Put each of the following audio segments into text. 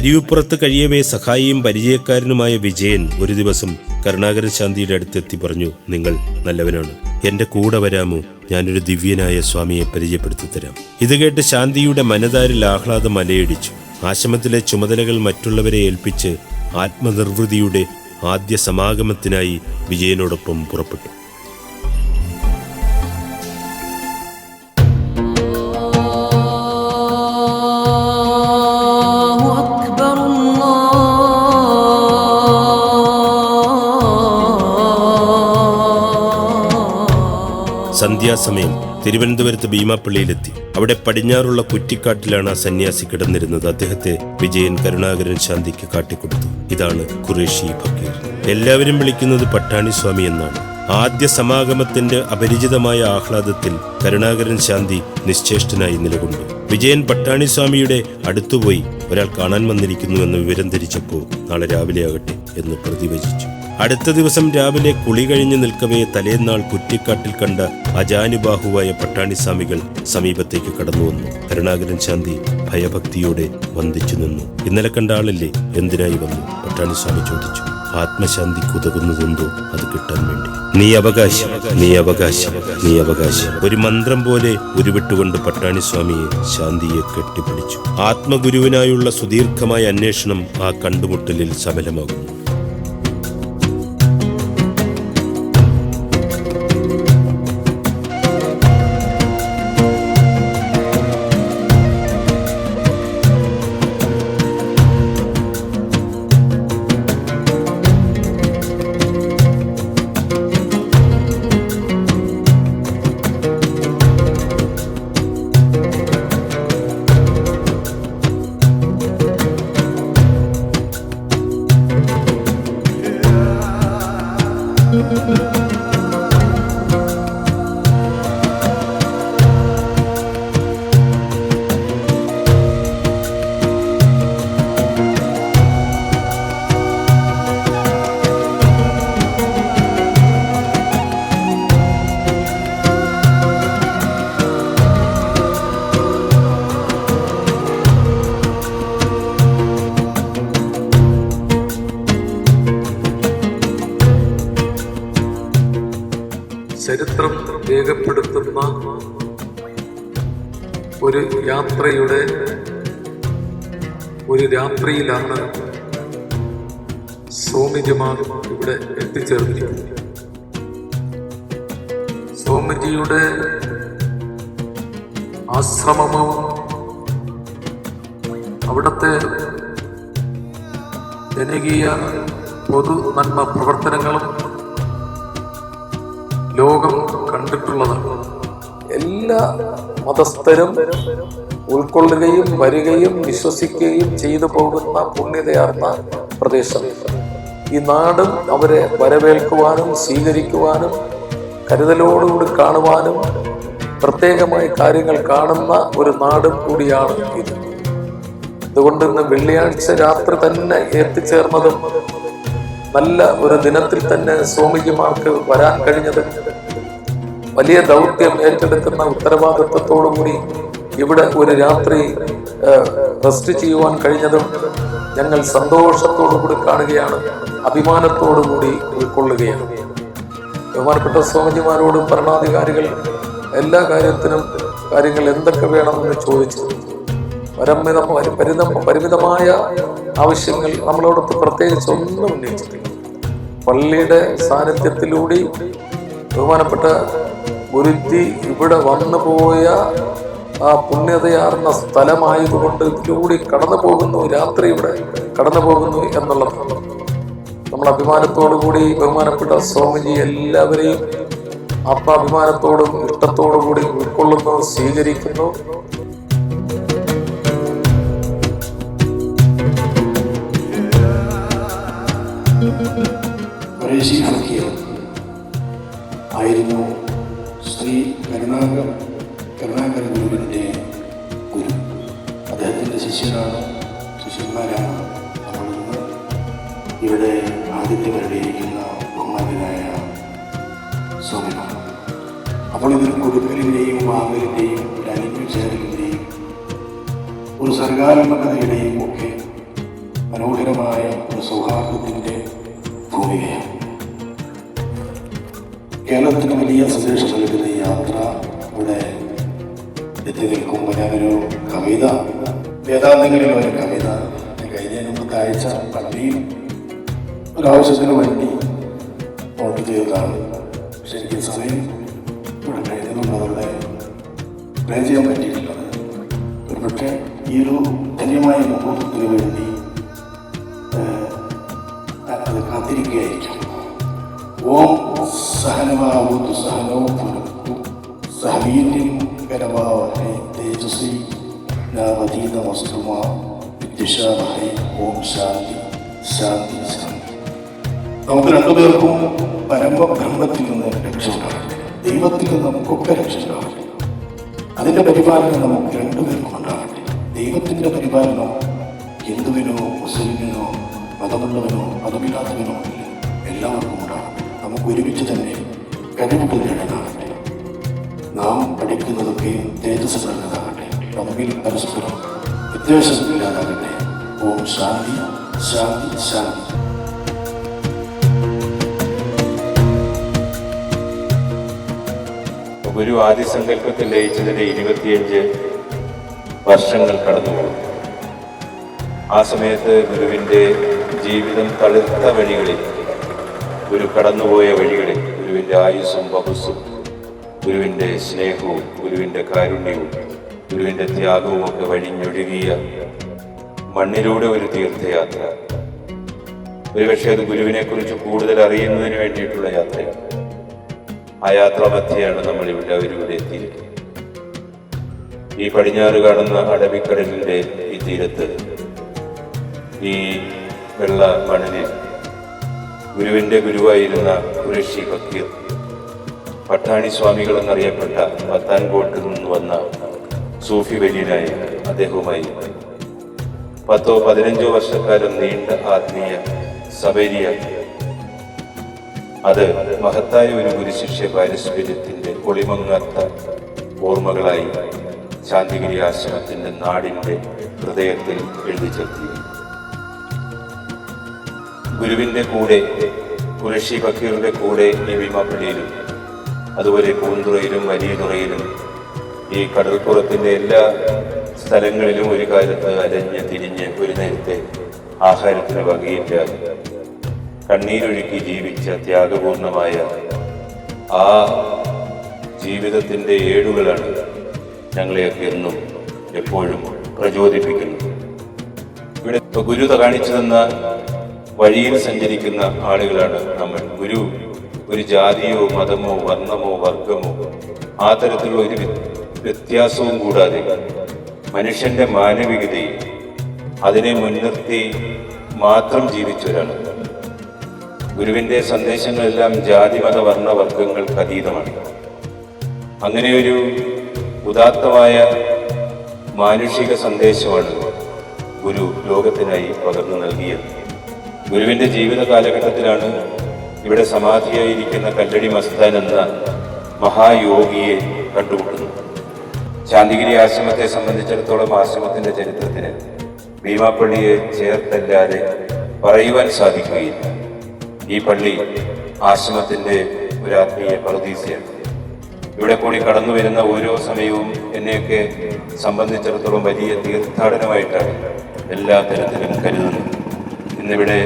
അരിവിപ്പുറത്ത് കഴിയവേ സഹായിയും പരിചയക്കാരനുമായ വിജയൻ ഒരു ദിവസം കരുണാകരൻ ശാന്തിയുടെ അടുത്തെത്തി പറഞ്ഞു നിങ്ങൾ നല്ലവനാണ്. എന്റെ കൂടെ വരാമോ? ഞാനൊരു ദിവ്യനായ സ്വാമിയെ പരിചയപ്പെടുത്തി തരാം ഇത് കേട്ട് ശാന്തിയുടെ മനതാരിൽ ആഹ്ലാദം മലയടിച്ചു ആശ്രമത്തിലെ ചുമതലകൾ മറ്റുള്ളവരെ ഏൽപ്പിച്ച് ആത്മനിർവൃതിയുടെ ആദ്യ സമാഗമത്തിനായി വിജയനോടൊപ്പം പുറപ്പെട്ടു. സന്ധ്യാസമയം തിരുവനന്തപുരത്ത് ഭീമാപ്പള്ളിയിലെത്തി. അവിടെ പടിഞ്ഞാറുള്ള കുറ്റിക്കാട്ടിലാണ് ആ സന്യാസി കിടന്നിരുന്നത്. അദ്ദേഹത്തെ വിജയൻ കരുണാകരൻ ശാന്തിക്ക് കാട്ടിക്കൊടുത്തു. ഇതാണ് ഖുറേഷി ഫക്കീർ. എല്ലാവരും വിളിക്കുന്നത് പട്ടാണി സ്വാമി എന്നാണ്. ആദ്യ സമാഗമത്തിന്റെ അപരിചിതമായ ആഹ്ലാദത്തിൽ കരുണാകരൻ ശാന്തി നിശ്ചേഷ്ടനായി നിലകൊണ്ടു. വിജയൻ പട്ടാണിസ്വാമിയുടെ അടുത്തുപോയി ഒരാൾ കാണാൻ വന്നിരിക്കുന്നുവെന്ന് വിവരം ധരിച്ചപ്പോൾ നാളെ രാവിലെ ആകട്ടെ എന്ന് പ്രതിവചിച്ചു. അടുത്ത ദിവസം രാവിലെ കുളി കഴിഞ്ഞു നിൽക്കവേ തലേന്നാൾ കുറ്റിക്കാട്ടിൽ കണ്ട അജാനുബാഹുവായ പട്ടാണിസ്വാമികൾ സമീപത്തേക്ക് കടന്നു വന്നു. കരുണാകരൻ ശാന്തി ഭയഭക്തിയോടെ വന്ദിച്ചു നിന്നു. ഇന്നലെ കണ്ട ആളല്ലേ? എന്തിനായി വന്നു? പട്ടാണിസ്വാമി ചോദിച്ചു. ആത്മശാന്തി കുതകുന്നതെന്തോ അത് കിട്ടാൻ വേണ്ടി. നീ അവകാശം നീ അവകാശം നീ അവകാശം. ഒരു മന്ത്രം പോലെ ഉരുവിട്ടുകൊണ്ട് പട്ടാണിസ്വാമിയെ ശാന്തിയെ കെട്ടിപ്പിടിച്ചു. ആത്മഗുരുവിനായുള്ള സുദീർഘമായ അന്വേഷണം ആ കണ്ടുമുട്ടലിൽ സഫലമാകുന്നു. ഒരു യാത്രയുടെ ഒരു രാത്രിയിലാണ് സോമിജിമാർ ഇവിടെ എത്തിച്ചേർന്നിരിക്കുന്നത്. സോമജിയുടെ ആശ്രമവും അവിടുത്തെ ജനകീയ പൊതു നന്മ പ്രവർത്തനങ്ങളും ലോകം കണ്ടിട്ടുള്ളതാണ്. എല്ലാ മതസ്ഥരും ഉൾക്കൊള്ളുകയും വരികയും വിശ്വസിക്കുകയും ചെയ്തു പോകുന്ന പുണ്യതയാർന്ന പ്രദേശം. ഈ നാടും അവരെ വരവേൽക്കുവാനും സ്വീകരിക്കുവാനും കരുതലോടുകൂടി കാണുവാനും പ്രത്യേകമായ കാര്യങ്ങൾ കാണുന്ന ഒരു നാടും കൂടിയാണ് ഇത്. അതുകൊണ്ട് ഇന്ന് വെള്ളിയാഴ്ച രാത്രി തന്നെ എത്തിച്ചേർന്നതും നല്ല ഒരു ദിനത്തിൽ തന്നെ സ്വാമിജിമാർക്ക് വരാൻ കഴിഞ്ഞത് വലിയ ദൗത്യം ഏറ്റെടുക്കുന്ന ഉത്തരവാദിത്വത്തോടുകൂടി ഇവിടെ ഒരു രാത്രി റെസ്റ്റ് ചെയ്യുവാൻ കഴിഞ്ഞതും ഞങ്ങൾ സന്തോഷത്തോടുകൂടി കാണുകയാണ് അഭിമാനത്തോടുകൂടി ഉൾക്കൊള്ളുകയാണ്. ബഹുമാനപ്പെട്ട സ്വാമിജിമാരോടും ഭരണാധികാരികൾ എല്ലാ കാര്യത്തിനും കാര്യങ്ങൾ എന്തൊക്കെ വേണമെന്ന് ചോദിച്ചു. പരമിത പരിമിത പരിമിതമായ ആവശ്യങ്ങൾ നമ്മളോടൊത്ത് പ്രത്യേകിച്ച് ഒന്നും ഉന്നയിച്ചിട്ടില്ല. പള്ളിയുടെ സാന്നിധ്യത്തിലൂടെ ബഹുമാനപ്പെട്ട ഗുരുജി ഇവിടെ വന്നു പോയ ആ പുണ്യതയാർന്ന സ്ഥലമായതുകൊണ്ട് ഇതിലൂടെ കടന്നു പോകുന്നു രാത്രി ഇവിടെ കടന്നു പോകുന്നു എന്നുള്ളതാണ് നമ്മൾ അഭിമാനത്തോടു കൂടി ബഹുമാനപ്പെട്ട സ്വാമിജി എല്ലാവരെയും ആത്മാഭിമാനത്തോടും ഇഷ്ടത്തോടു കൂടി ഉൾക്കൊള്ളുന്നു സ്വീകരിക്കുന്നു. ആയിരുന്നു ശ്രീ കരുണാകർ കരുണാകര ഗുരുവിന്റെ ഗുരു. അദ്ദേഹത്തിന്റെ ശിഷ്യനാണ് ശിഷ്യന്മാരാണ്. നമ്മളിന്ന് ഇവിടെ ആദ്യത്തെ ആദിത്യവരുടെയിരിക്കുന്ന ബഹുമാനായ സ്വാമിമാർ അപ്പോൾ ഇതൊരു കൊടുക്കലിന്റെയും വാങ്ങലിന്റെയും ഡാനിക്കും ചേരലിന്റെയും ഒരു സർഗാത്മകതയുടെയും ഒക്കെ മനോഹരമായ ഒരു സൗഹാർദ്ദത്തിന്റെ ഭൂമികയാണ്. കേരളത്തിന് വലിയ സന്ദേശം നൽകുന്ന ഈ യാത്ര ഇവിടെ എത്തി നിൽക്കുമ്പോൾ ഞാനൊരു കവിത. വേദാന്തങ്ങളിൽ ഒരു കവിത. കഴിഞ്ഞ മുമ്പത്തെ ആഴ്ച പള്ളിയിൽ ഒരാവശ്യത്തിന് വേണ്ടി ഓർഡർ ചെയ്തതാണ്. എനിക്ക് സമയം ഇവിടെ കഴിഞ്ഞതുകൊണ്ട് അതവിടെ പ്ലേ ചെയ്യാൻ പറ്റിയിട്ടില്ല. ഒരു പക്ഷേ ഈ ഒരു ധന്യമായ മുഹൂർത്തത്തിന് വേണ്ടി അത് കാത്തിരിക്കുകയായിരിക്കും. ഓം സഹനമാവൂതു സഹനോ പുലർത്തു. സഹവീര്യം കരമാവഹേ തേജസ്വി നാവതീതമസ്തുമാ വിദ്യശാമഹേ ഓം ശാന്തി ശാന്തി ശാന്തി. നമുക്ക് രണ്ടുപേർക്കും പരമബ്രഹ്മത്തിൽ നിന്ന് രക്ഷപ്പെടാറുണ്ട് ദൈവത്തിൽ നിന്ന് നമുക്കൊക്കെ രക്ഷപ്പെടാറുണ്ട് അതിന്റെ പരിപാലനം നമുക്ക് രണ്ടുപേർക്കും ഉണ്ടാകട്ടെ. ദൈവത്തിന്റെ പരിപാലനം ഹിന്ദുവിനോ മുസ്ലിമിനോ മതമുള്ളവനോ മതമില്ലാത്തവനോ എല്ലാവർക്കും ഉണ്ടാകട്ടെ. നമുക്ക് ഒരുമിച്ച് തന്നെ കഴിവുകൾ നേടാനാകട്ടെ നാം പഠിക്കുന്നതൊക്കെ തേജസ് നിറഞ്ഞതാകട്ടെ തമ്മിൽ പരസ്പരം വ്യത്യാസമില്ലാതാകട്ടെ. ഓം ശാന്തി ശാന്തി ശാന്തി. ഗുരു ആദിസങ്കല്പത്തിൽ ലയിച്ചതിന്റെ ഇരുപത്തിയഞ്ച് വർഷങ്ങൾ കടന്നുപോയി ആ സമയത്ത് ഗുരുവിന്റെ ജീവിതം തളിർത്ത വഴികളിൽ ഗുരു കടന്നുപോയ വഴികളിൽ ഗുരുവിന്റെ ആയുസ്സും ബഹുസ്സും ഗുരുവിന്റെ സ്നേഹവും ഗുരുവിന്റെ കാരുണ്യവും ഗുരുവിന്റെ ത്യാഗവും ഒക്കെ വഴിഞ്ഞൊഴുകിയ മണ്ണിലൂടെ ഒരു തീർത്ഥയാത്ര. ഒരുപക്ഷെ അത് ഗുരുവിനെക്കുറിച്ച് കൂടുതൽ അറിയുന്നതിന് വേണ്ടിയിട്ടുള്ള യാത്രയാണ്. ആ യാത്രാ മധ്യയാണ് നമ്മൾ ഇവിടെ അവരിവിടെ എത്തിയിരിക്കുന്നത്. ഈ പടിഞ്ഞാറ് കാണുന്ന അടവിക്കടലിന്റെ ഈ തീരത്ത് ഈ വെള്ള മണലിൽ ഗുരുവിന്റെ ഗുരുവായിരുന്ന ഋഷി ഭക്തി. പട്ടാണി സ്വാമികൾ എന്നറിയപ്പെട്ട പത്താൻകോട്ടിൽ നിന്ന് വന്ന സൂഫി വര്യനായ അദ്ദേഹവുമായി. പത്തോ പതിനഞ്ചോ വർഷക്കാലം നീണ്ട ആത്മീയ സബരിയ അത് മഹത്തായ ഒരു ഗുരുശിഷ്യ പാരസ്പര്യത്തിന്റെ ഒളിമങ്ങാത്ത ഓർമ്മകളായി ശാന്തിഗിരി ആശ്രമത്തിന്റെ നാടിന്റെ ഹൃദയത്തിൽ എഴുതി ചേർത്തി ഗുരുവിന്റെ കൂടെ കുരശി ഫക്കീറിന്റെ കൂടെ ഈ അതുപോലെ പൂന്തുറയിലും വലിയതുറയിലും ഈ കടൽപ്പുറത്തിന്റെ എല്ലാ സ്ഥലങ്ങളിലും ഒരു കാലത്ത് അലഞ്ഞ് തിരിഞ്ഞ് ഒരു നേരത്തെ ആഹാരത്തിന് വകയില്ലാതെ കണ്ണീരൊഴുക്കി ജീവിച്ച ത്യാഗപൂർണമായ ആ ജീവിതത്തിന്റെ ഏടുകളാണ് ഞങ്ങളെയൊക്കെ എന്നും എപ്പോഴും പ്രചോദിപ്പിക്കുന്നത്. ഇവിടെ ഗുരു കാണിച്ചു തന്ന വഴിയിൽ സഞ്ചരിക്കുന്ന ആളുകളാണ് നമ്മൾ. ഗുരു ഒരു ജാതിയോ മതമോ വർണമോ വർഗമോ ആ തരത്തിലുള്ള ഒരു വ്യത്യാസവും കൂടാതെ മനുഷ്യന്റെ മാനവികതയെ അതിനെ മുൻനിർത്തി മാത്രം ജീവിച്ചവരാണ് ഗുരുവിന്റെ സന്ദേശങ്ങളെല്ലാം ജാതി മത വർണ വർഗങ്ങൾക്ക് അതീതമാണ്. അങ്ങനെയൊരു ഒരു ഉദാത്തമായ മാനുഷിക സന്ദേശമാണ് ഗുരു ലോകത്തിനായി പകർന്നു നൽകിയത്. ഗുരുവിന്റെ ജീവിത കാലഘട്ടത്തിലാണ് ഇവിടെ സമാധിയായിരിക്കുന്ന കല്ലടി മസ്താൻ എന്ന മഹായോഗിയെ കണ്ടുമുട്ടുന്നത്. ശാന്തിഗിരി ആശ്രമത്തെ സംബന്ധിച്ചിടത്തോളം ആശ്രമത്തിന്റെ ചരിത്രത്തിന് ഭീമാപ്പള്ളിയെ ചേർത്തല്ലാതെ പറയുവാൻ സാധിക്കുകയില്ല. ഈ പള്ളി ആശ്രമത്തിന്റെ ഒരു ആത്മീയ പ്രതീസയാണ് ഇവിടെ കൂടി കടന്നു വരുന്ന ഓരോ സമയവും എന്നെയൊക്കെ സംബന്ധിച്ചിടത്തോളം വലിയ തീർത്ഥാടനമായിട്ടാണ് എല്ലാ തരത്തിലും കരുതുന്നത്. ഇന്നിവിടെ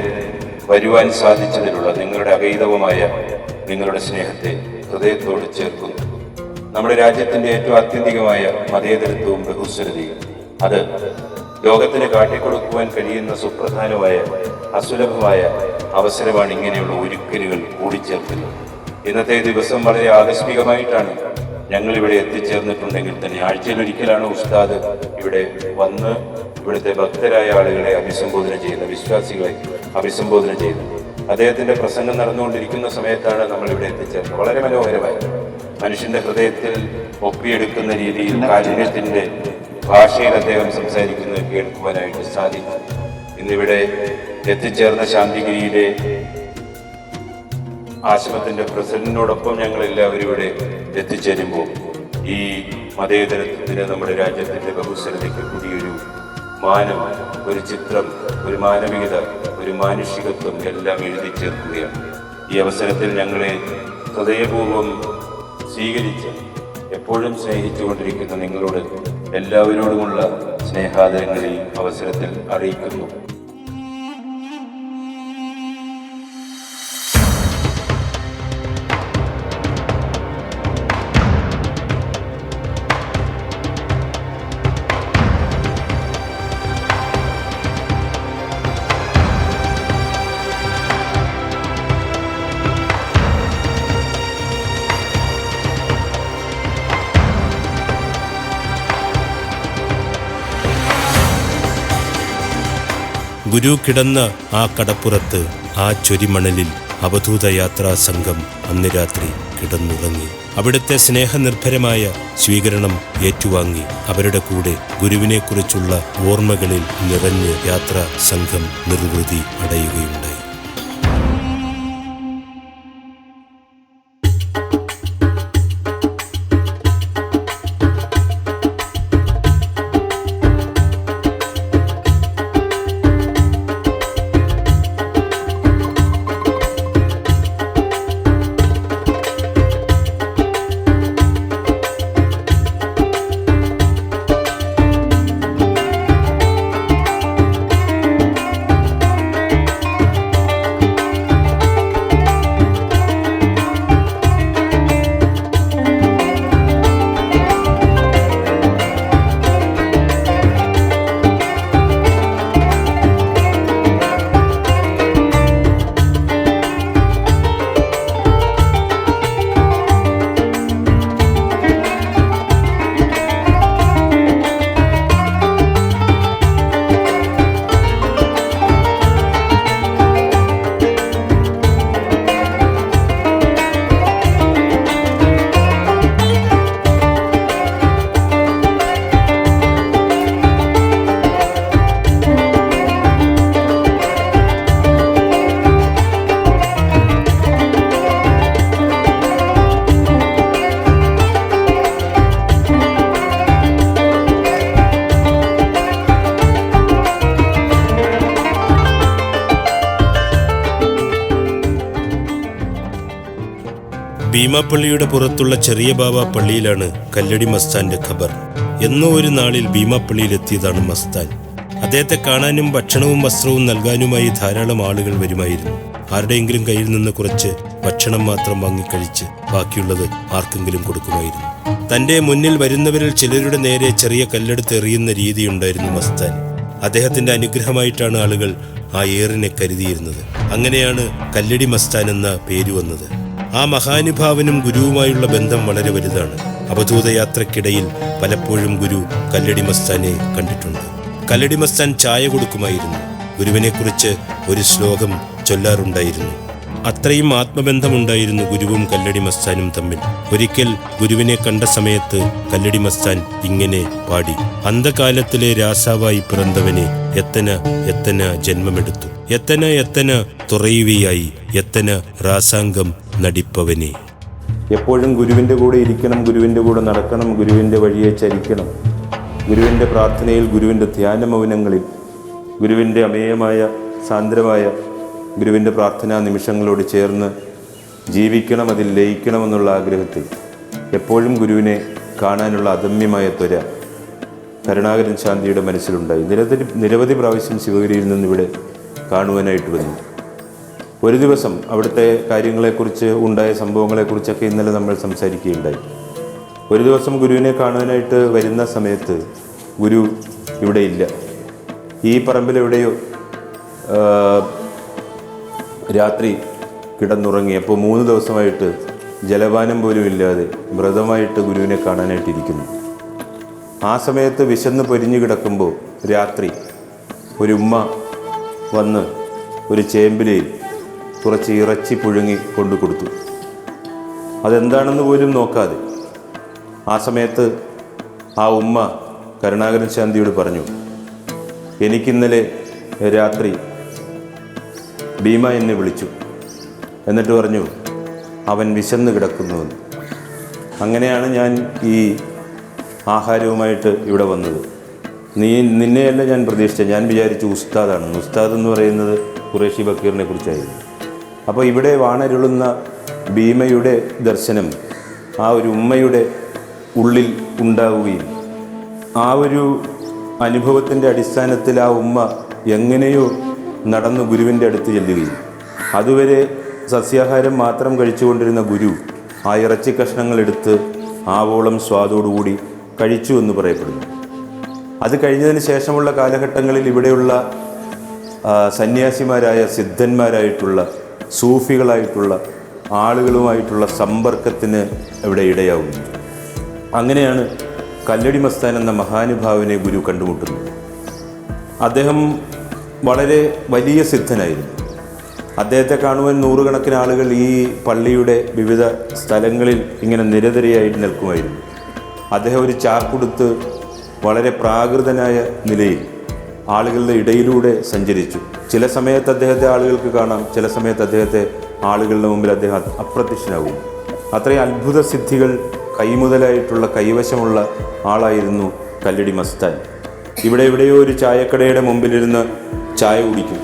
വരുവാൻ സാധിച്ചതിലുള്ള നിങ്ങളുടെ അഗൈതവമായ നിങ്ങളുടെ സ്നേഹത്തെ ഹൃദയത്തോട് ചേർക്കുന്നു. നമ്മുടെ രാജ്യത്തിന്റെ ഏറ്റവും ആത്യന്തികമായ മതേതരത്വവും ബഹുസ്വരതയും അത് ലോകത്തിന് കാട്ടിക്കൊടുക്കുവാൻ കഴിയുന്ന സുപ്രധാനമായ അസുലഭമായ അവസരമാണ് ഇങ്ങനെയുള്ള ഒരുക്കലുകൾ കൂടിച്ചേർക്കുന്നത്. ഇന്നത്തെ ദിവസം വളരെ ആകസ്മികമായിട്ടാണ് ഞങ്ങൾ ഇവിടെ എത്തിച്ചേർന്നിട്ടുണ്ടെങ്കിൽ തന്നെ ആഴ്ചയിൽ ഒരിക്കലാണ് ഉസ്താദ് ഇവിടെ വന്ന് ഇവിടുത്തെ ഭക്തരായ ആളുകളെ അഭിസംബോധന ചെയ്യുന്നു വിശ്വാസികളെ അഭിസംബോധന ചെയ്യുന്നു. അദ്ദേഹത്തിന്റെ പ്രസംഗം നടന്നുകൊണ്ടിരിക്കുന്ന സമയത്താണ് നമ്മൾ ഇവിടെ എത്തിച്ചേർന്നത്. വളരെ മനോഹരമായി. മനുഷ്യന്റെ ഹൃദയത്തിൽ ഒപ്പിയെടുക്കുന്ന രീതിയിൽ കാരുണ്യത്തിന്റെ ഭാഷയിൽ അദ്ദേഹം സംസാരിക്കുന്നത് കേൾക്കുവാനായിട്ട് സാധിക്കും. ഇന്നിവിടെ എത്തിച്ചേർന്ന ശാന്തിഗിരിയിലെ ആശ്രമത്തിന്റെ പ്രസിഡന്റിനോടൊപ്പം ഞങ്ങൾ എല്ലാവരും ഇവിടെ എത്തിച്ചേരുമ്പോൾ ഈ മതേതരത്വത്തിന് നമ്മുടെ രാജ്യത്തിന്റെ ബഹുസ്വരതയ്ക്ക് പുതിയൊരു മാനം ഒരു ചിത്രം ഒരു മാനവികത ഒരു മാനുഷികത്വം എല്ലാം എഴുതി ചേർക്കുകയാണ്. ഈ അവസരത്തിൽ ഞങ്ങളെ ഹൃദയപൂർവം സ്വീകരിച്ച് എപ്പോഴും സ്നേഹിച്ചുകൊണ്ടിരിക്കുന്ന നിങ്ങളോട് എല്ലാവരോടുമുള്ള സ്നേഹാദരങ്ങളെയും അവസരത്തിൽ അറിയിക്കുന്നു. ഗുരു കിടന്ന ആ കടപ്പുറത്ത് ആ ചൊരിമണലിൽ അവധൂത യാത്രാ സംഘം അന്ന് രാത്രി കിടന്നുറങ്ങി. അവിടുത്തെ സ്നേഹനിർഭരമായ സ്വീകരണം ഏറ്റുവാങ്ങി. അവരുടെ കൂടെ ഗുരുവിനെക്കുറിച്ചുള്ള ഓർമ്മകളിൽ നിറഞ്ഞ് യാത്രാ സംഘം നിർവൃതി അടയുകയുണ്ടായി. ഭീമാപ്പള്ളിയുടെ പുറത്തുള്ള ചെറിയ ബാബ പള്ളിയിലാണ് കല്ലടി മസ്താന്റെ ഖബർ. എന്നോ ഒരു നാളിൽ ഭീമാപ്പള്ളിയിലെത്തിയതാണ് മസ്താൻ. അദ്ദേഹത്തെ കാണാനും ഭക്ഷണവും വസ്ത്രവും നൽകാനുമായി ധാരാളം ആളുകൾ വരുമായിരുന്നു. ആരുടെയെങ്കിലും കയ്യിൽ നിന്ന് കുറച്ച് ഭക്ഷണം മാത്രം വാങ്ങിക്കഴിച്ച് ബാക്കിയുള്ളത് ആർക്കെങ്കിലും കൊടുക്കുമായിരുന്നു. തന്റെ മുന്നിൽ വരുന്നവരിൽ ചിലരുടെ നേരെ ചെറിയ കല്ലെടുത്ത് എറിയുന്ന രീതിയുണ്ടായിരുന്നു മസ്താൻ. അദ്ദേഹത്തിന്റെ അനുഗ്രഹമായിട്ടാണ് ആളുകൾ ആ ഏറിനെ കരുതിയിരുന്നത്. അങ്ങനെയാണ് കല്ലടി മസ്താൻ എന്ന പേര് വന്നത്. ആ മഹാനുഭാവനും ഗുരുവുമായുള്ള ബന്ധം വളരെ വലുതാണ്. അവധൂതയാത്രക്കിടയിൽ പലപ്പോഴും ഗുരു കല്ലടി മസ്താനെ കണ്ടിട്ടുണ്ട്. കല്ലടി മസ്താൻ ചായ കൊടുക്കുമായിരുന്നു. ഗുരുവിനെക്കുറിച്ച് ഒരു ശ്ലോകം ചൊല്ലാറുണ്ടായിരുന്നു. അത്രയും ആത്മബന്ധമുണ്ടായിരുന്നു ഗുരുവും കല്ലടി മസ്താനും തമ്മിൽ. ഒരിക്കൽ ഗുരുവിനെ കണ്ട സമയത്ത് കല്ലടി മസ്താൻ ഇങ്ങനെ പാടി. അന്ധകാലത്തിലെ രാസാവായി പിറന്നവനെ എത്തന എത്തന ജന്മമെടുത്തു. എത്തന എത്തന തുറയുകയായി. എത്തന രാസാംഗം നടിപ്പവനെ. എപ്പോഴും ഗുരുവിന്റെ കൂടെ ഇരിക്കണം ഗുരുവിന്റെ കൂടെ നടക്കണം ഗുരുവിന്റെ വഴിയെ ചരിക്കണം. ഗുരുവിന്റെ പ്രാർത്ഥനയിൽ ഗുരുവിന്റെ ധ്യാന മൗനങ്ങളിൽ ഗുരുവിന്റെ അമേയമായ സാന്ദ്രമായ ഗുരുവിന്റെ പ്രാർത്ഥനാ നിമിഷങ്ങളോട് ചേർന്ന് ജീവിക്കണം അതിൽ ലയിക്കണമെന്നുള്ള ആഗ്രഹത്തിൽ എപ്പോഴും ഗുരുവിനെ കാണാനുള്ള അദമ്യമായ ത്വര കരുണാകരൻ ശാന്തിയുടെ മനസ്സിലുണ്ടായി. നിരവധി നിരവധി പ്രാവശ്യം ശിവഗിരിയിൽ നിന്നിവിടെ കാണുവാനായിട്ട് വന്നു. ഒരു ദിവസം അവിടുത്തെ കാര്യങ്ങളെക്കുറിച്ച് ഉണ്ടായ സംഭവങ്ങളെക്കുറിച്ചൊക്കെ ഇന്നലെ നമ്മൾ സംസാരിക്കുകയുണ്ടായി. ഒരു ദിവസം ഗുരുവിനെ കാണാനായിട്ട് വരുന്ന സമയത്ത് ഗുരു ഇവിടെ ഇല്ല. ഈ പറമ്പിലെവിടെയോ രാത്രി കിടന്നുറങ്ങി. അപ്പോൾ മൂന്ന് ദിവസമായിട്ട് ജലപാനം പോലും ഇല്ലാതെ വ്രതമായിട്ട് ഗുരുവിനെ കാണാനായിട്ടിരിക്കുന്നു. ആ സമയത്ത് വിശന്ന് പൊരിഞ്ഞു കിടക്കുമ്പോൾ രാത്രി ഒരു ഉമ്മ വന്ന് ഒരു ചേമ്പിലയിൽ കുറച്ച് ഇറച്ചി പുഴുങ്ങി കൊണ്ടു കൊടുത്തു. അതെന്താണെന്ന് പോലും നോക്കാതെ ആ സമയത്ത് ആ ഉമ്മ കരുണാകരൻ ശാന്തിയോട് പറഞ്ഞു എനിക്കിന്നലെ രാത്രി ഭീമ എന്നെ വിളിച്ചു. എന്നിട്ട് പറഞ്ഞു അവൻ വിശന്ന് കിടക്കുന്നുവെന്ന്. അങ്ങനെയാണ് ഞാൻ ഈ ആഹാരവുമായിട്ട് ഇവിടെ വന്നത്. നീ നിന്നെയല്ല ഞാൻ പ്രതീക്ഷിച്ചത്. ഞാൻ വിചാരിച്ചു ഉസ്താദാണ് ഉസ്താദ് എന്ന് പറയുന്നത് ഖുറേഷി ബക്കീറിനെ കുറിച്ചായിരുന്നു. അപ്പോൾ ഇവിടെ വാണരുളുന്ന ഭീമയുടെ ദർശനം ആ ഒരു ഉമ്മയുടെ ഉള്ളിൽ ഉണ്ടാവുകയും ആ ഒരു അനുഭവത്തിന്റെ അടിസ്ഥാനത്തിൽ ആ ഉമ്മ എങ്ങനെയോ നടന്ന് ഗുരുവിന്റെ അടുത്ത് ചെല്ലുകയും. അതുവരെ സസ്യാഹാരം മാത്രം കഴിച്ചുകൊണ്ടിരുന്ന ഗുരു ആ ഇറച്ചി കഷ്ണങ്ങൾ എടുത്ത് ആവോളം സ്വാദോടുകൂടി കഴിച്ചു എന്ന് പറയപ്പെടുന്നു. അത് കഴിഞ്ഞതിന് ശേഷമുള്ള കാലഘട്ടങ്ങളിൽ ഇവിടെയുള്ള സന്യാസിമാരായ സിദ്ധന്മാരായിട്ടുള്ള സൂഫികളായിട്ടുള്ള ആളുകളുമായിട്ടുള്ള സമ്പർക്കത്തിന് ഇവിടെ ഇടയാവുന്നു. അങ്ങനെയാണ് കല്ലടി മസ്താൻ എന്ന മഹാനുഭാവനെ ഗുരു കണ്ടുമുട്ടുന്നത്. അദ്ദേഹം വളരെ വലിയ സിദ്ധനായിരുന്നു. അദ്ദേഹത്തെ കാണുവാൻ നൂറുകണക്കിന് ആളുകൾ ഈ പള്ളിയുടെ വിവിധ സ്ഥലങ്ങളിൽ ഇങ്ങനെ നിരനിരയായിട്ട് നിൽക്കുമായിരുന്നു. അദ്ദേഹം ഒരു ചാക്കുടുത്ത് വളരെ പ്രാകൃതനായ നിലയിൽ ആളുകളുടെ ഇടയിലൂടെ സഞ്ചരിച്ചു. ചില സമയത്ത് അദ്ദേഹത്തെ ആളുകൾക്ക് കാണാം ചില സമയത്ത് അദ്ദേഹത്തെ ആളുകളുടെ മുമ്പിൽ അദ്ദേഹം അപ്രത്യക്ഷനാകും. അത്രയും അത്ഭുത സിദ്ധികൾ കൈമുതലായിട്ടുള്ള കൈവശമുള്ള ആളായിരുന്നു കല്ലടി മസ്താൻ. ഇവിടെ എവിടെയോ ഒരു ചായക്കടയുടെ മുമ്പിലിരുന്ന് ചായ കുടിക്കും.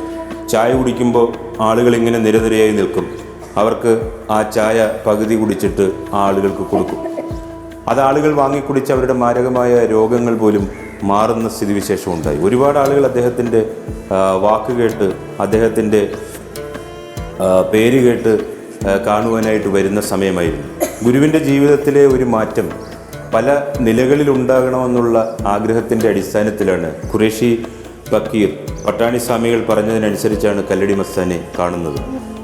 ചായ കുടിക്കുമ്പോൾ ആളുകൾ ഇങ്ങനെ നിരനിരയായി നിൽക്കും. അവർക്ക് ആ ചായ പകുതി കുടിച്ചിട്ട് ആ ആളുകൾക്ക് കൊടുക്കും. അത് ആളുകൾ വാങ്ങിക്കുടിച്ച് അവരുടെ മാരകമായ രോഗങ്ങൾ പോലും മാറുന്ന സ്ഥിതിവിശേഷം ഉണ്ടായി ഒരുപാട് ആളുകൾ അദ്ദേഹത്തിന്റെ വാക്കു കേട്ട് അദ്ദേഹത്തിന്റെ പേര് കേട്ട് കാണുവാനായിട്ട് വരുന്ന സമയമായിരുന്നു. ഗുരുവിന്റെ ജീവിതത്തിലെ ഒരു മാറ്റം പല നിലകളിൽ ഉണ്ടാകണമെന്നുള്ള ആഗ്രഹത്തിന്റെ അടിസ്ഥാനത്തിലാണ് ഖുറേഷി ബക്കീർ പട്ടാണി സ്വാമികൾ പറഞ്ഞതിനനുസരിച്ചാണ് കല്ലടി മസ്താനെ കാണുന്നത്.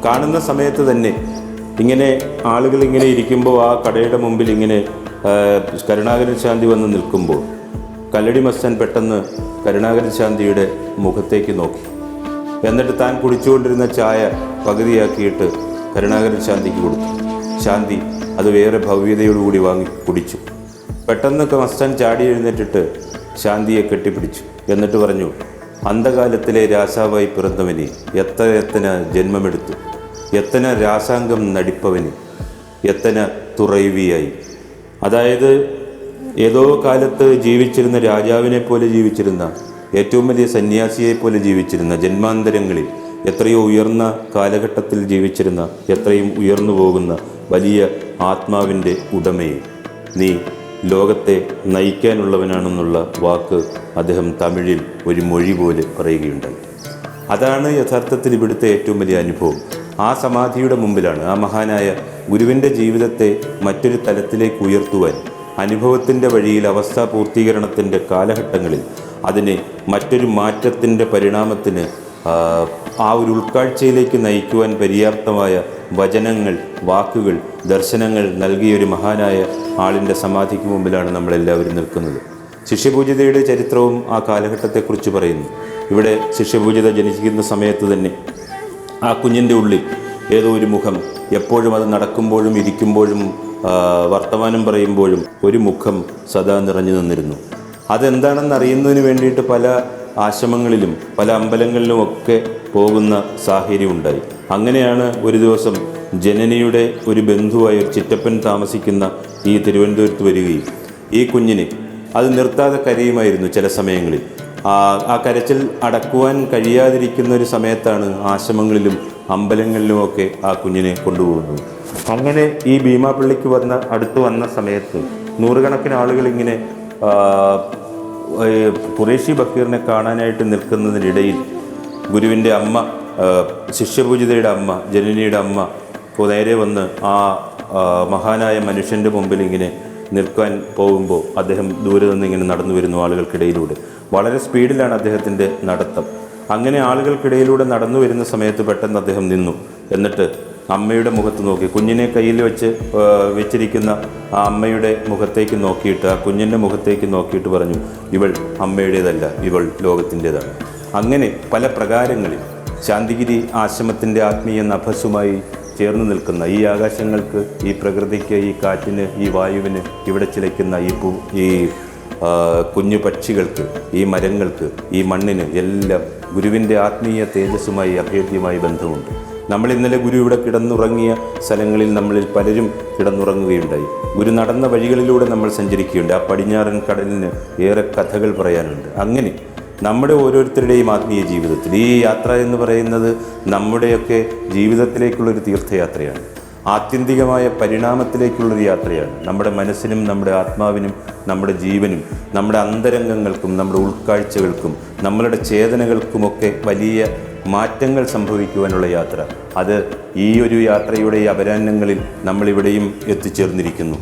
കാണുന്ന സമയത്ത് തന്നെ ഇങ്ങനെ ആളുകൾ ഇങ്ങനെ ഇരിക്കുമ്പോൾ ആ കടയുടെ മുമ്പിൽ ഇങ്ങനെ കരുണാകരൻ ശാന്തി വന്ന് നിൽക്കുമ്പോൾ കല്ലടി മസ്താൻ പെട്ടെന്ന് കരുണാകരൻ ശാന്തിയുടെ മുഖത്തേക്ക് നോക്കി. എന്നിട്ട് താൻ കുടിച്ചുകൊണ്ടിരുന്ന ചായ പകുതിയാക്കിയിട്ട് കരുണാകരൻ ശാന്തിക്ക് കൊടുത്തു. ശാന്തി അത് വേറെ ഭവ്യതയോടുകൂടി വാങ്ങി കുടിച്ചു. പെട്ടെന്നൊക്കെ മസ്താൻ ചാടി എഴുന്നേറ്റിട്ട് ശാന്തിയെ കെട്ടിപ്പിടിച്ചു. എന്നിട്ട് പറഞ്ഞു അന്ധകാലത്തിലെ രാസാവായി പിറന്നവന് എത്ര എത്തന ജന്മമെടുത്തു. എത്തന രാസാംഗം നടിപ്പവന്. എത്തന തുറയുവിയായി. അതായത് ഏതോ കാലത്ത് ജീവിച്ചിരുന്ന രാജാവിനെ പോലെ ജീവിച്ചിരുന്ന ഏറ്റവും വലിയ സന്യാസിയെ പോലെ ജീവിച്ചിരുന്ന ജന്മാന്തരങ്ങളിൽ എത്രയോ ഉയർന്ന കാലഘട്ടത്തിൽ ജീവിച്ചിരുന്ന എത്രയും ഉയർന്നു പോകുന്ന വലിയ ആത്മാവിന്റെ ഉടമയെ നീ ലോകത്തെ നയിക്കാനുള്ളവനാണെന്നുള്ള വാക്ക് അദ്ദേഹം തമിഴിൽ ഒരു മൊഴി പോലെ പറയുകയുണ്ടായി. അതാണ് യഥാർത്ഥത്തിൽ ഇവിടുത്തെ ഏറ്റവും വലിയ അനുഭവം. ആ സമാധിയുടെ മുമ്പിലാണ് ആ മഹാനായ ഗുരുവിന്റെ ജീവിതത്തെ മറ്റൊരു തലത്തിലേക്ക് ഉയർത്തുവാൻ അനുഭവത്തിന്റെ വഴിയിൽ അവസ്ഥാ പൂർത്തീകരണത്തിന്റെ കാലഘട്ടങ്ങളിൽ അതിനെ മറ്റൊരു മാറ്റത്തിന്റെ പരിണാമത്തിന് ആ, ഒരു ഉൾക്കാഴ്ചയിലേക്ക് നയിക്കുവാൻ പര്യാപ്തമായ വചനങ്ങൾ വാക്കുകൾ ദർശനങ്ങൾ നൽകിയ ഒരു മഹാനായ ആളിന്റെ സമാധിക്ക് മുമ്പിലാണ് നമ്മളെല്ലാവരും നിൽക്കുന്നത്. ശിഷ്യപൂജിതയുടെ ചരിത്രവും ആ കാലഘട്ടത്തെക്കുറിച്ച് പറയുന്നു. ഇവിടെ ശിഷ്യപൂജിത ജനിക്കുന്ന സമയത്ത് തന്നെ ആ കുഞ്ഞിന്റെ ഉള്ളിൽ ഏതോ ഒരു മുഖം എപ്പോഴും അത് നടക്കുമ്പോഴും ഇരിക്കുമ്പോഴും വർത്തമാനം പറയുമ്പോഴും ഒരു മുഖം സദാ നിറഞ്ഞു നിന്നിരുന്നു. അതെന്താണെന്ന് അറിയുന്നതിന് വേണ്ടിയിട്ട് പല ആശ്രമങ്ങളിലും പല അമ്പലങ്ങളിലും ഒക്കെ പോകുന്ന സാഹചര്യം ഉണ്ടായി. അങ്ങനെയാണ് ഒരു ദിവസം ജനനിയുടെ ഒരു ബന്ധുവായ ഒരു ചിറ്റപ്പൻ താമസിക്കുന്ന ഈ തിരുവനന്തപുരത്ത് വരികയും ഈ കുഞ്ഞിന് അത് നിർത്താതെ കരയുമായിരുന്നു ചില സമയങ്ങളിൽ. ആ കരച്ചിൽ അടക്കുവാൻ കഴിയാതിരിക്കുന്ന ഒരു സമയത്താണ് ആശ്രമങ്ങളിലും അമ്പലങ്ങളിലുമൊക്കെ ആ കുഞ്ഞിനെ കൊണ്ടുപോകുന്നത് അങ്ങനെ ഈ ഭീമാപള്ളിക്ക് വന്ന അടുത്ത് വന്ന സമയത്ത് നൂറുകണക്കിന് ആളുകൾ ഇങ്ങനെ കുറേശി ബക്കീറിനെ കാണാനായിട്ട് നിൽക്കുന്നതിനിടയിൽ ഗുരുവിന്റെ അമ്മ ശിഷ്യപൂജിതയുടെ അമ്മ ജനനിയുടെ അമ്മ നേരെ വന്ന് ആ, മഹാനായ മനുഷ്യന്റെ മുമ്പിൽ ഇങ്ങനെ നിൽക്കാൻ പോകുമ്പോൾ അദ്ദേഹം ദൂരെ നിന്ന് ഇങ്ങനെ നടന്നു വരുന്നു ആളുകൾക്കിടയിലൂടെ. വളരെ സ്പീഡിലാണ് അദ്ദേഹത്തിന്റെ നടത്തം. അങ്ങനെ ആളുകൾക്കിടയിലൂടെ നടന്നു വരുന്ന സമയത്ത് പെട്ടെന്ന് അദ്ദേഹം നിന്നു. എന്നിട്ട് അമ്മയുടെ മുഖത്ത് നോക്കി. കുഞ്ഞിനെ കയ്യിൽ വെച്ച് വെച്ചിരിക്കുന്ന ആ അമ്മയുടെ മുഖത്തേക്ക് നോക്കിയിട്ട് ആ കുഞ്ഞിന്റെ മുഖത്തേക്ക് നോക്കിയിട്ട് പറഞ്ഞു ഇവൾ അമ്മയുടേതല്ല ഇവൾ ലോകത്തിന്റെതാണ് അങ്ങനെ പല പ്രകാരങ്ങളിൽ ശാന്തിഗിരി ആശ്രമത്തിന്റെ ആത്മീയ നഭസുമായി ചേർന്ന് നിൽക്കുന്ന ഈ ആകാശങ്ങൾക്ക് ഈ പ്രകൃതിക്ക് ഈ കാറ്റിന് ഈ വായുവിന് ഇവിടെ ചിലയ്ക്കുന്ന ഈ പൂ ഈ കുഞ്ഞു പക്ഷികൾക്ക് ഈ മരങ്ങൾക്ക് ഈ മണ്ണിന് എല്ലാം ഗുരുവിന്റെ ആത്മീയ തേജസ്സുമായി അഭേദ്യമായി ബന്ധമുണ്ട്. നമ്മൾ ഇന്നലെ ഗുരു ഇവിടെ കിടന്നുറങ്ങിയ സ്ഥലങ്ങളിൽ നമ്മളിൽ പലരും കിടന്നുറങ്ങുകയുണ്ടായി. ഗുരു നടന്ന വഴികളിലൂടെ നമ്മൾ സഞ്ചരിക്കുകയുണ്ട്. ആ പടിഞ്ഞാറൻ കടലിന് ഏറെ കഥകൾ പറയാനുണ്ട്. അങ്ങനെ നമ്മുടെ ഓരോരുത്തരുടെയും ആത്മീയ ജീവിതത്തിൽ ഈ യാത്ര എന്ന് പറയുന്നത് നമ്മുടെയൊക്കെ ജീവിതത്തിലേക്കുള്ളൊരു തീർത്ഥയാത്രയാണ്. ആത്യന്തികമായ പരിണാമത്തിലേക്കുള്ളൊരു യാത്രയാണ്. നമ്മുടെ മനസ്സിനും നമ്മുടെ ആത്മാവിനും നമ്മുടെ ജീവനും നമ്മുടെ അന്തരംഗങ്ങൾക്കും നമ്മുടെ ഉൾക്കാഴ്ചകൾക്കും നമ്മളുടെ ചേതനകൾക്കുമൊക്കെ വലിയ മാറ്റങ്ങൾ സംഭവിക്കുവാനുള്ള യാത്ര. അത് ഈ ഒരു യാത്രയുടെ അപരാഹ്നങ്ങളിൽ നമ്മളിവിടെയും എത്തിച്ചേർന്നിരിക്കുന്നു.